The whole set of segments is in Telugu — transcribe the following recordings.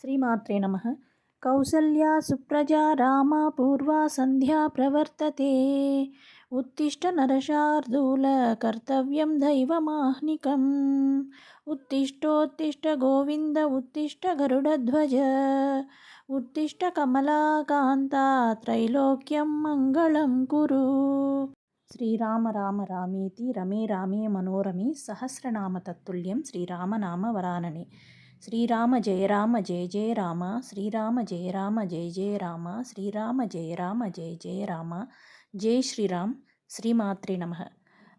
శ్రీమాత్రే నమ. కౌసల్యా సుప్రజా రామా పూర్వా సంధ్యా ప్రవర్తతే. ఉత్తిష్ట నరశార్దూల కర్తవ్యం దైవమాహ్నికం. ఉత్తిష్టోత్తిష్ట గోవింద ఉత్తిష్ట గరుడధ్వజ. ఉత్తిష్ట కమలాకాంత త్రైలోక్యం మంగళం కురు. శ్రీరామ రామ రామేతి రమే రామే మనోరమే సహస్రనామ తత్తుల్యం శ్రీరామనామ వరాననే. శ్రీరామ జయ రామ జయ జయ రామ శ్రీరామ జయ రామ జయ జయ రామ శ్రీరామ జయ రామ జయ జయ రామ జై శ్రీరామ్ శ్రీమాత్రి నమ.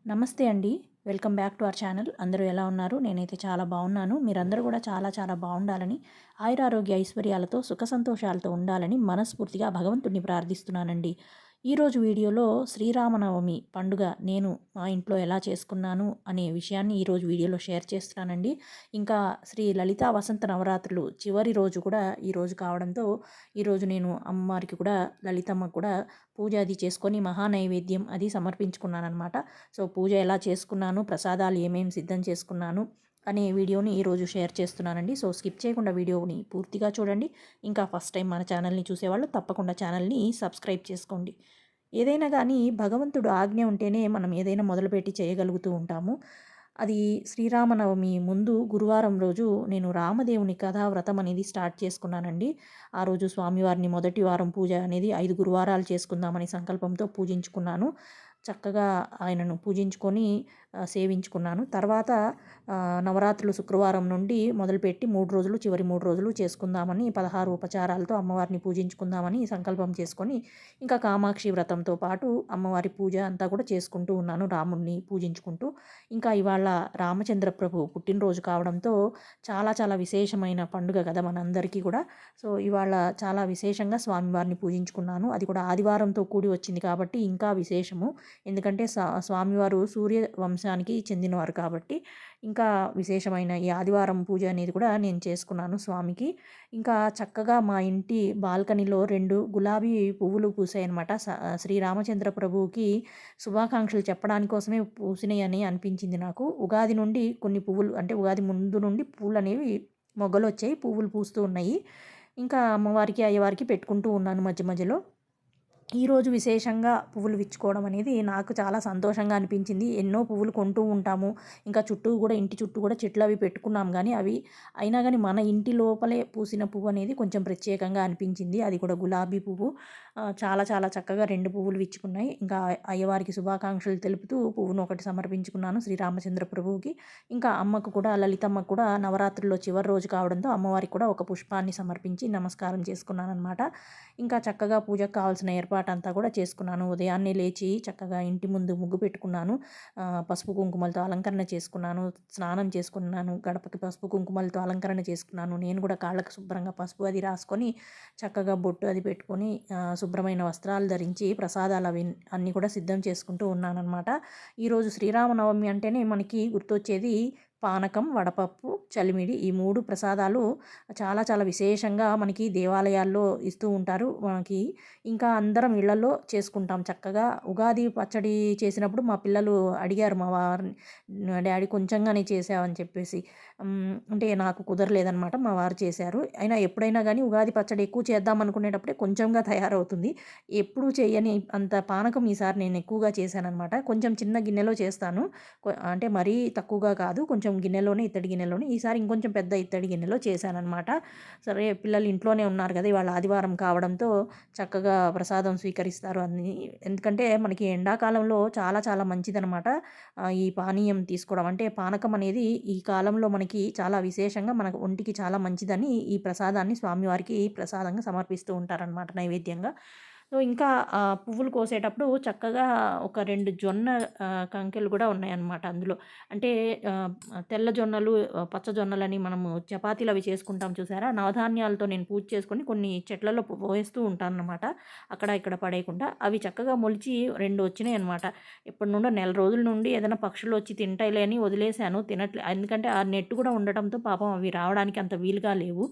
నమస్తే అండి welcome back to our channel. అందరూ ఎలా ఉన్నారు? నేనైతే చాలా బాగున్నాను. మీరందరూ కూడా చాలా చాలా బాగుండాలని ఆయురారోగ్య ఐశ్వర్యాలతో సుఖ సంతోషాలతో ఉండాలని మనస్ఫూర్తిగా భగవంతుడిని ప్రార్థిస్తున్నానండి. ఈరోజు వీడియోలో శ్రీరామనవమి పండుగ నేను మా ఇంట్లో ఎలా చేసుకున్నాను అనే విషయాన్ని ఈరోజు వీడియోలో షేర్ చేస్తున్నానండి. ఇంకా శ్రీ లలితా వసంత నవరాత్రులు చివరి రోజు కూడా ఈరోజు కావడంతో ఈరోజు నేను అమ్మవారికి కూడా లలితమ్మ కూడా పూజ అది చేసుకొని మహానైవేద్యం అది సమర్పించుకున్నాను అనమాట సో పూజ ఎలా చేసుకున్నాను ప్రసాదాలు ఏమేమి సిద్ధం చేసుకున్నాను అనే వీడియోని ఈరోజు షేర్ చేస్తున్నానండి. సో స్కిప్ చేయకుండా వీడియోని పూర్తిగా చూడండి. ఇంకా ఫస్ట్ టైం మన ఛానల్ని చూసేవాళ్ళు తప్పకుండా ఛానల్ని సబ్స్క్రైబ్ చేసుకోండి. ఏదైనా కానీ భగవంతుడు ఆజ్ఞ ఉంటేనే మనం ఏదైనా మొదలుపెట్టి చేయగలుగుతూ ఉంటాము. అది శ్రీరామనవమి ముందు గురువారం రోజు నేను రామదేవుని కథా వ్రతం అనేది స్టార్ట్ చేసుకున్నానండి. ఆ రోజు స్వామివారిని మొదటి వారం పూజ అనేది ఐదు గురువారాలు చేసుకుందామని సంకల్పంతో పూజించుకున్నాను. చక్కగా ఆయనను పూజించుకొని సేవించుకున్నాను. తర్వాత నవరాత్రులు శుక్రవారం నుండి మొదలుపెట్టి మూడు రోజులు చివరి మూడు రోజులు చేసుకుందామని పదహారు ఉపచారాలతో అమ్మవారిని పూజించుకుందామని సంకల్పం చేసుకొని ఇంకా కామాక్షి వ్రతంతో పాటు అమ్మవారి పూజ అంతా కూడా చేసుకుంటూ ఉన్నాను రాముడిని పూజించుకుంటూ. ఇంకా ఇవాళ రామచంద్ర ప్రభు పుట్టినరోజు కావడంతో చాలా చాలా విశేషమైన పండుగ కదా మనందరికీ కూడా. సో ఇవాళ చాలా విశేషంగా స్వామివారిని పూజించుకున్నాను. అది కూడా ఆదివారంతో కూడి వచ్చింది కాబట్టి ఇంకా విశేషము. ఎందుకంటే స్వామివారు సూర్య వంశ వంశానికి చెందినవారు కాబట్టి ఇంకా విశేషమైన ఈ ఆదివారం పూజ అనేది కూడా నేను చేసుకున్నాను స్వామికి. ఇంకా చక్కగా మా ఇంటి బాల్కనీలో రెండు గులాబీ పువ్వులు పూసాయన్నమాట. శ్రీరామచంద్ర ప్రభువుకి శుభాకాంక్షలు చెప్పడానికి కోసమే పూసినాయి అని అనిపించింది నాకు. ఉగాది నుండి కొన్ని పువ్వులు అంటే ఉగాది ముందు నుండి పువ్వులు అనేవి మొగ్గలు వచ్చాయి పువ్వులు పూస్తూ ఉన్నాయి. ఇంకా అమ్మవారికి అయ్యవారికి పెట్టుకుంటూ ఉన్నాను మధ్య మధ్యలో. ఈరోజు విశేషంగా పువ్వులు విచ్చుకోవడం అనేది నాకు చాలా సంతోషంగా అనిపించింది. ఎన్నో పువ్వులు కొంటూ ఉంటాము. ఇంకా చుట్టూ కూడా ఇంటి చుట్టూ కూడా చెట్లు అవి పెట్టుకున్నాం కానీ అవి అయినా కానీ మన ఇంటి లోపలే పూసిన పువ్వు అనేది కొంచెం ప్రత్యేకంగా అనిపించింది. అది కూడా గులాబీ పువ్వు. చాలా చాలా చక్కగా రెండు పువ్వులు విచ్చుకున్నాయి. ఇంకా అయ్యవారికి శుభాకాంక్షలు తెలుపుతూ పువ్వును ఒకటి సమర్పించుకున్నాను శ్రీరామచంద్ర ప్రభువుకి. ఇంకా అమ్మకు కూడా లలితమ్మకు కూడా నవరాత్రుల్లో చివరి రోజు కావడంతో అమ్మవారికి కూడా ఒక పుష్పాన్ని సమర్పించి నమస్కారం చేసుకున్నాను అనమాట ఇంకా చక్కగా పూజకు కావాల్సిన ఏర్పాటు ఏర్పాటు అంతా కూడా చేసుకున్నాను. ఉదయాన్నే లేచి చక్కగా ఇంటి ముందు ముగ్గు పెట్టుకున్నాను. పసుపు కుంకుమలతో అలంకరణ చేసుకున్నాను. స్నానం చేసుకున్నాను. గడపకి పసుపు కుంకుమలతో అలంకరణ చేసుకున్నాను. నేను కూడా కాళ్ళకు శుభ్రంగా పసుపు అది రాసుకొని చక్కగా బొట్టు అది పెట్టుకొని శుభ్రమైన వస్త్రాలు ధరించి ప్రసాదాలు అవి అన్నీ కూడా సిద్ధం చేసుకుంటూ ఉన్నానన్నమాట. ఈరోజు శ్రీరామనవమి అంటేనే మనకి గుర్తొచ్చేది పానకం వడపప్పు చలిమిడి ఈ మూడు ప్రసాదాలు చాలా చాలా విశేషంగా మనకి దేవాలయాల్లో ఇస్తూ ఉంటారు. మనకి ఇంకా అందరం ఇళ్ళలో చేసుకుంటాం. చక్కగా ఉగాది పచ్చడి చేసినప్పుడు మా పిల్లలు అడిగారు మా వారిని డాడీ కొంచెంగానే చేసావని చెప్పేసి. అంటే నాకు కుదరలేదనమాట మా వారు చేశారు. అయినా ఎప్పుడైనా కానీ ఉగాది పచ్చడి ఎక్కువ చేద్దాం అనుకునేటప్పుడే కొంచెంగా తయారవుతుంది. ఎప్పుడూ చేయని అంత పానకం ఈసారి నేను ఎక్కువగా చేశానమాట కొంచెం చిన్న గిన్నెలో చేస్తాను. అంటే మరీ తక్కువగా కాదు కొంచెం కొంచెం గిన్నెలోనే ఇత్తడి గిన్నెలోనే ఈసారి ఇంకొంచెం పెద్ద ఇత్తడి గిన్నెలో చేశానమాట సరే పిల్లలు ఇంట్లోనే ఉన్నారు కదా ఇవాళ ఆదివారం కావడంతో చక్కగా ప్రసాదం స్వీకరిస్తారు అని. ఎందుకంటే మనకి ఎండాకాలంలో చాలా చాలా మంచిదనమాట ఈ పానీయం తీసుకోవడం. అంటే పానకం అనేది ఈ కాలంలో మనకి చాలా విశేషంగా మన ఒంటికి చాలా మంచిదని ఈ ప్రసాదాన్ని స్వామివారికి ప్రసాదంగా సమర్పిస్తూ ఉంటారనమాట నైవేద్యంగా. సో ఇంకా పువ్వులు కోసేటప్పుడు చక్కగా ఒక రెండు జొన్న కంకెలు కూడా ఉన్నాయన్నమాట అందులో. అంటే తెల్ల జొన్నలు పచ్చ జొన్నలని మనము చపాతీలు అవి చేసుకుంటాం చూసారా? నవధాన్యాలతో నేను పూజ చేసుకొని కొన్ని చెట్లలో పోస్తూ ఉంటాను అనమాట అక్కడ ఇక్కడ పడేయకుండా అవి చక్కగా మొలిచి రెండు వచ్చినాయి అనమాట ఇప్పటి నుండో నెల రోజుల నుండి ఏదైనా పక్షులు వచ్చి తింటాయిలే అని వదిలేశాను తినట్లే ఎందుకంటే ఆ నెట్ కూడా ఉండటంతో పాపం అవి రావడానికి అంత వీలుగా లేవు.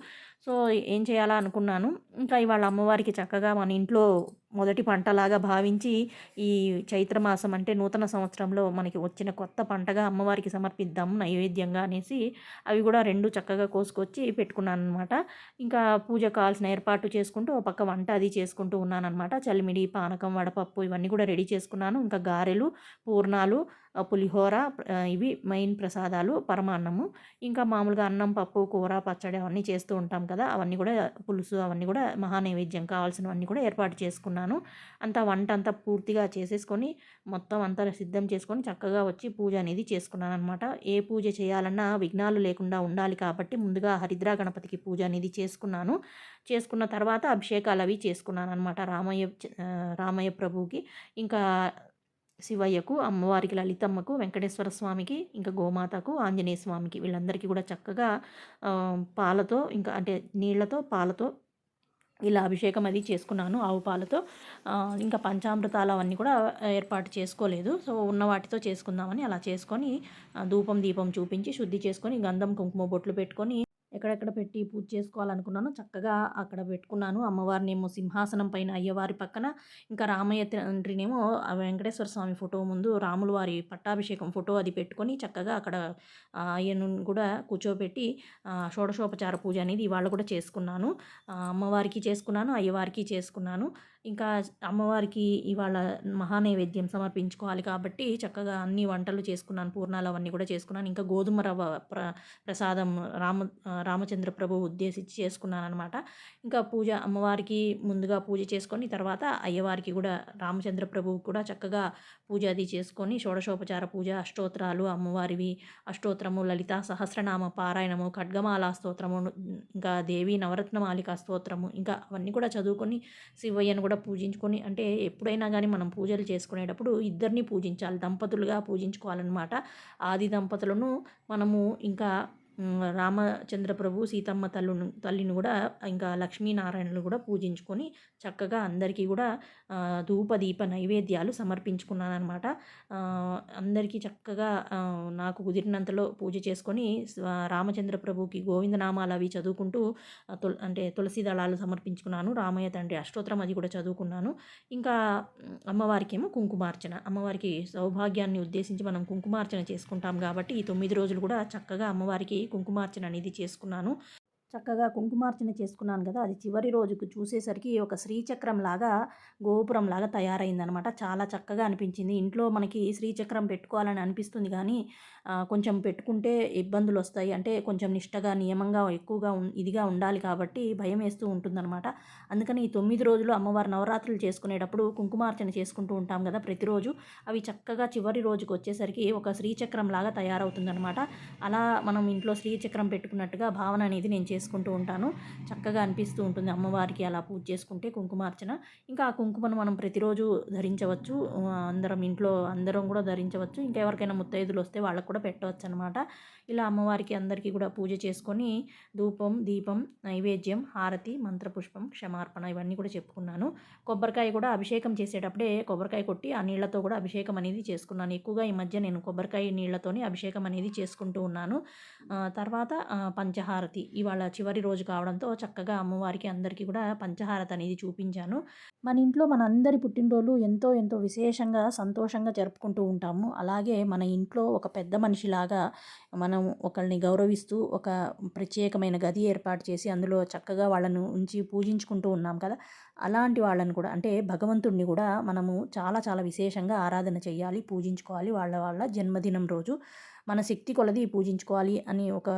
సో ఏం చేయాలా అనుకున్నాను. ఇంకా ఇవాళ అమ్మవారికి చక్కగా మన ఇంట్లో మొదటి పంటలాగా భావించి ఈ చైత్రమాసం అంటే నూతన సంవత్సరంలో మనకి వచ్చిన కొత్త పంటగా అమ్మవారికి సమర్పిద్దాము నైవేద్యంగా అనేసి అవి కూడా రెండు చక్కగా కోసుకొచ్చి పెట్టుకున్నాను అనమాట ఇంకా పూజ కావాల్సిన ఏర్పాటు చేసుకుంటూ ఒక పక్క వంట అది చేసుకుంటూ ఉన్నాను అనమాట చలిమిడి పానకం వడపప్పు ఇవన్నీ కూడా రెడీ చేసుకున్నాను. ఇంకా గారెలు పూర్ణాలు పులిహోర ఇవి మెయిన్ ప్రసాదాలు పరమాన్నము. ఇంకా మామూలుగా అన్నం పప్పు కూర పచ్చడి అవన్నీ చేస్తూ ఉంటాం కదా అవన్నీ కూడా పులుసు అవన్నీ కూడా మహానైవేద్యం కావాల్సినవన్నీ కూడా ఏర్పాటు చేసుకున్నాను. అంతా వంట అంతా పూర్తిగా చేసేసుకొని మొత్తం అంతా సిద్ధం చేసుకొని చక్కగా వచ్చి పూజ అనేది చేసుకున్నాను అనమాట ఏ పూజ చేయాలన్నా విఘ్నాలు లేకుండా ఉండాలి కాబట్టి ముందుగా హరిద్రా గణపతికి పూజ అనేది చేసుకున్నాను. చేసుకున్న తర్వాత అభిషేకాలు అవి చేసుకున్నాను అనమాట రామయ్య రామయ్య ప్రభువుకి. ఇంకా శివయ్యకు అమ్మవారికి లలితమ్మకు వెంకటేశ్వర స్వామికి ఇంకా గోమాతకు ఆంజనేయ స్వామికి వీళ్ళందరికీ కూడా చక్కగా పాలతో ఇంకా అంటే నీళ్ళతో పాలతో ఇలా అభిషేకం అది చేసుకున్నాను ఆవు పాలతో. ఇంకా పంచామృతాలు అవన్నీ కూడా ఏర్పాటు చేసుకోలేదు. సో ఉన్న వాటితో చేసుకుందామని అలా చేసుకొని ధూపం దీపం చూపించి శుద్ధి చేసుకొని గంధం కుంకుమ బొట్లు పెట్టుకొని ఎక్కడెక్కడ పెట్టి పూజ చేసుకోవాలనుకున్నానో చక్కగా అక్కడ పెట్టుకున్నాను. అమ్మవారిని ఏమో సింహాసనం పైన అయ్యవారి పక్కన ఇంకా రామయ్య తండ్రినేమో వెంకటేశ్వర స్వామి ఫోటో ముందు రాముల వారి పట్టాభిషేకం ఫోటో అది పెట్టుకొని చక్కగా అక్కడ అయ్యను కూడా కూర్చోబెట్టి షోడశోపచార పూజ అనేది ఇవాళ కూడా చేసుకున్నాను. అమ్మవారికి చేసుకున్నాను అయ్యవారికి చేసుకున్నాను. ఇంకా అమ్మవారికి ఇవాళ మహానైవేద్యం సమర్పించుకోవాలి కాబట్టి చక్కగా అన్ని వంటలు చేసుకున్నాను పూర్ణాలు అవన్నీ కూడా చేసుకున్నాను. ఇంకా గోధుమ రవ్వ ప్ర ప్రసాదం రామ రామచంద్ర ప్రభు ఉద్దేశించి చేసుకున్నాను అనమాట ఇంకా పూజ అమ్మవారికి ముందుగా పూజ చేసుకొని తర్వాత అయ్యవారికి కూడా రామచంద్ర ప్రభువు కూడా చక్కగా పూజ అది చేసుకొని షోడశోపచార పూజ అష్టోత్తరాలు అమ్మవారివి అష్టోత్తరము లలిత సహస్రనామ పారాయణము ఖడ్గమాల స్తోత్రము ఇంకా దేవి నవరత్నమాలిక స్తోత్రము ఇంకా అవన్నీ కూడా చదువుకొని శివయ్యను కూడా పూజించుకొని అంటే ఎప్పుడైనా కానీ మనం పూజలు చేసుకునేటప్పుడు ఇద్దరిని పూజించాలి దంపతులుగా పూజించుకోవాలన్నమాట. ఆది దంపతులను మనము ఇంకా రామచంద్ర ప్రభు సీతమ్మ తల్లును తల్లిని కూడా ఇంకా లక్ష్మీనారాయణలు కూడా పూజించుకొని చక్కగా అందరికీ కూడా ధూప దీప నైవేద్యాలు సమర్పించుకున్నాను అనమాట అందరికీ చక్కగా నాకు కుదిరినంతలో పూజ చేసుకొని రామచంద్ర ప్రభుకి గోవిందనామాలు అవి చదువుకుంటూ అంటే తులసి దళాలు సమర్పించుకున్నాను. రామయ్య తండ్రి అష్టోత్తరం అది కూడా చదువుకున్నాను. ఇంకా అమ్మవారికి ఏమో కుంకుమార్చన. అమ్మవారికి సౌభాగ్యాన్ని ఉద్దేశించి మనం కుంకుమార్చన చేసుకుంటాం కాబట్టి ఈ తొమ్మిది రోజులు కూడా చక్కగా అమ్మవారికి కుంకుమార్చన అనేది చేసుకున్నాను. చక్కగా కుంకుమార్చన చేసుకున్నాను కదా అది చివరి రోజుకు చూసేసరికి ఒక శ్రీచక్రం లాగా గోపురం లాగా తయారైందనమాట. చాలా చక్కగా అనిపించింది. ఇంట్లో మనకి శ్రీచక్రం పెట్టుకోవాలని అనిపిస్తుంది కానీ కొంచెం పెట్టుకుంటే ఇబ్బందులు వస్తాయి అంటే కొంచెం నిష్టగా నియమంగా ఎక్కువగా ఇదిగా ఉండాలి కాబట్టి భయం వేస్తూ ఉంటుందన్నమాట. అందుకని ఈ తొమ్మిది రోజులు అమ్మవారి నవరాత్రులు చేసుకునేటప్పుడు కుంకుమార్చన చేసుకుంటూ ఉంటాం కదా ప్రతిరోజు. అవి చక్కగా చివరి రోజుకు వచ్చేసరికి ఒక శ్రీచక్రం లాగా తయారవుతుందనమాట అలా మనం ఇంట్లో శ్రీచక్రం పెట్టుకున్నట్టుగా భావన అనేది నేను చేసుకుంటూ ఉంటాను. చక్కగా అనిపిస్తూ ఉంటుంది అమ్మవారికి అలా పూజ చేసుకుంటే కుంకుమార్చన. ఇంకా ఆ కుంకుమను మనం ప్రతిరోజు ధరించవచ్చు. అందరం ఇంట్లో అందరం కూడా ధరించవచ్చు. ఇంకా ఎవరికైనా ముత్తైదులు వస్తే వాళ్ళకు కూడా పెట్టవచ్చు అనమాట ఇలా అమ్మవారికి అందరికీ కూడా పూజ చేసుకొని ధూపం దీపం నైవేద్యం హారతి మంత్రపుష్పం క్షమార్పణ ఇవన్నీ కూడా చెప్పుకున్నాను. కొబ్బరికాయ కూడా అభిషేకం చేసేటప్పుడే కొబ్బరికాయ కొట్టి ఆ నీళ్ళతో కూడా అభిషేకం అనేది చేసుకున్నాను. ఎక్కువగా ఈ మధ్య నేను కొబ్బరికాయ నీళ్ళతోనే అభిషేకం అనేది చేసుకుంటూ ఉన్నాను. తర్వాత పంచహారతి. ఇవాళ చివరి రోజు కావడంతో చక్కగా అమ్మవారికి అందరికీ కూడా పంచహారతి అనేది చూపించాను. మన ఇంట్లో మన అందరి పుట్టినరోజు ఎంతో ఎంతో విశేషంగా సంతోషంగా జరుపుకుంటూ ఉంటాము. అలాగే మన ఇంట్లో ఒక పెద్ద మనిషిలాగా మనం ఒకరిని గౌరవిస్తూ ఒక ప్రత్యేకమైన గది ఏర్పాటు చేసి అందులో చక్కగా వాళ్ళను ఉంచి పూజించుకుంటూ ఉన్నాం కదా. అలాంటి వాళ్ళని కూడా అంటే భగవంతుడిని కూడా మనము చాలా చాలా విశేషంగా ఆరాధన చేయాలి పూజించుకోవాలి వాళ్ళ వాళ్ళ జన్మదినం రోజు. మన శక్తి కొలది పూజించుకోవాలి అని ఒక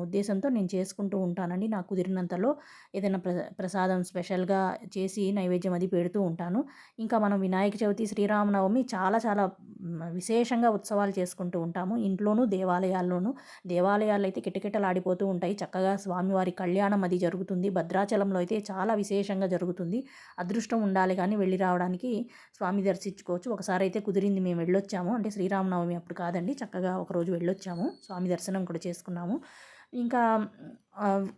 ఉద్దేశంతో నేను చేసుకుంటూ ఉంటానండి. నాకు కుదిరినంతలో ఏదైనా ప్ర ప్రసాదం స్పెషల్గా చేసి నైవేద్యం అది పెడుతూ ఉంటాను. ఇంకా మనం వినాయక చవితి శ్రీరామనవమి చాలా చాలా విశేషంగా ఉత్సవాలు చేసుకుంటూ ఉంటాము. ఇంట్లోనూ దేవాలయాల్లోనూ. దేవాలయాలు అయితే కిటకిటలాడిపోతూ ఉంటాయి. చక్కగా స్వామివారి కళ్యాణం అది జరుగుతుంది. భద్రాచలంలో అయితే చాలా విశేషంగా జరుగుతుంది. అదృష్టం ఉండాలి కానీ వెళ్ళి రావడానికి స్వామి దర్శించుకోవచ్చు. ఒకసారి అయితే కుదిరింది మేము వెళ్ళొచ్చాము. అంటే శ్రీరామనవమి అప్పుడు కాదండి. చక్కగా ఒకరోజు రోజు వెళ్ళొచ్చాము. స్వామి దర్శనం కూడా చేసుకున్నాము. ఇంకా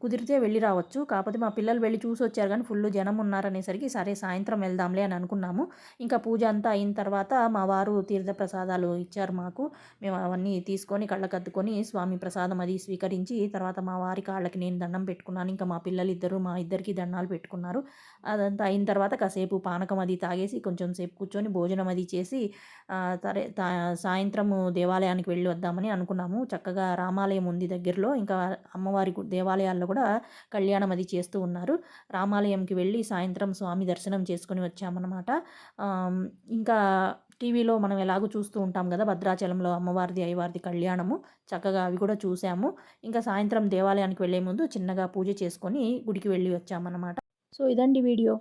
కుదిరితే వెళ్ళి రావచ్చు. కాకపోతే మా పిల్లలు వెళ్ళి చూసి వచ్చారు కానీ ఫుల్ జనం ఉన్నారనేసరికి సరే సాయంత్రం వెళ్దాంలే అని అనుకున్నాము. ఇంకా పూజ అంతా అయిన తర్వాత మా వారు తీర్థ ప్రసాదాలు ఇచ్చారు మాకు. మేము అవన్నీ తీసుకొని కళ్ళకద్దుకొని స్వామి ప్రసాదం అది స్వీకరించి తర్వాత మా వారి కాళ్ళకి నేను దండం పెట్టుకున్నాను. ఇంకా మా పిల్లలు ఇద్దరు మా ఇద్దరికి దండాలు పెట్టుకున్నారు. అదంతా అయిన తర్వాత కాసేపు పానకం అది తాగేసి కొంచెం సేపు కూర్చొని భోజనం అది చేసి సరే తా- సాయంత్రము దేవాలయానికి వెళ్ళి వద్దామని అనుకున్నాము. చక్కగా రామాలయం ఉంది దగ్గరలో. ఇంకా అమ్మవారి గు- దేవాలయాల్లో కూడా కళ్యాణం అది చేస్తూ ఉన్నారు. రామాలయంకి వెళ్ళి సాయంత్రం స్వామి దర్శనం చేసుకొని వచ్చామన్నమాట. ఇంకా టీవీలో మనం ఎలాగో చూస్తూ ఉంటాం కదా భద్రాచలంలో అమ్మవారిది అయ్యవారిది కళ్యాణము. చక్కగా అవి కూడా చూసాము. ఇంకా సాయంత్రం దేవాలయానికి వెళ్ళే ముందు చిన్నగా పూజ చేసుకొని గుడికి వెళ్ళి వచ్చామన్నమాట. సో ఇదండి వీడియో.